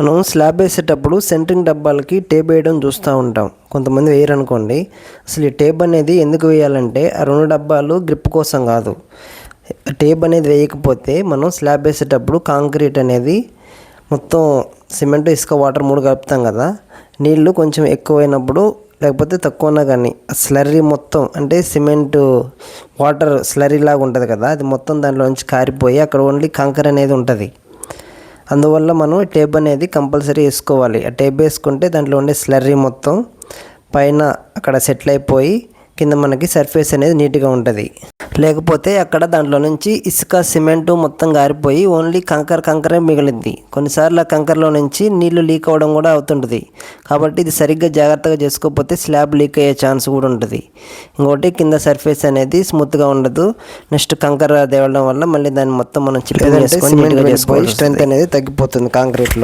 మనం స్లాబ్ వేసేటప్పుడు centering డబ్బాలకి tape వేయడం చూస్తూ ఉంటాం. కొంతమంది వేయరనుకోండి అసలు ఈ టేప్ అనేది ఎందుకు వేయాలంటే ఆ రెండు డబ్బాలు గ్రిప్ కోసం కాదు. టేప్ అనేది వేయకపోతే మనం స్లాబ్ వేసేటప్పుడు కాంక్రీట్ అనేది మొత్తం సిమెంట్ ఇసుక వాటర్ మూడు కలుపుతాం కదా. నీళ్ళు కొంచెం ఎక్కువైనప్పుడు లేకపోతే తక్కువన్నా కానీ స్లర్రీ మొత్తం అంటే సిమెంట్ వాటర్ స్లర్రీ లాగా ఉంటుంది కదా అది మొత్తం దాంట్లో నుంచి కారిపోయి అక్కడ ఓన్లీ కంకర్ అనేది ఉంటుంది. అందువల్ల మనం టేప్ అనేది కంపల్సరీ వేసుకోవాలి. ఆ టేప్ వేసుకుంటే దాంట్లో ఉండే స్లర్రీ మొత్తం పైన అక్కడ సెటిల్ అయిపోయి కింద మనకి సర్ఫేస్ అనేది నీట్గా ఉంటుంది. లేకపోతే అక్కడ దాంట్లో నుంచి ఇసుక సిమెంటు మొత్తం గారిపోయి ఓన్లీ కంకర కంకరే మిగిలింది. కొన్నిసార్లు ఆ కంకరలో నుంచి నీళ్ళు లీక్ అవ్వడం కూడా అవుతుంటుంది. కాబట్టి ఇది సరిగ్గా జాగ్రత్తగా చేసుకోకపోతే స్లాబ్ లీక్ అయ్యే ఛాన్స్ కూడా ఉంటుంది. ఇంకోటి కింద సర్ఫేస్ అనేది స్మూత్గా ఉండదు. నెక్స్ట్ కంకర దేవడం వల్ల మళ్ళీ దాన్ని మొత్తం మనం చేసుకొని నీట్గా చేసుకోవాలి స్ట్రెంత్ అనేది తగ్గిపోతుంది కాంక్రీట్లో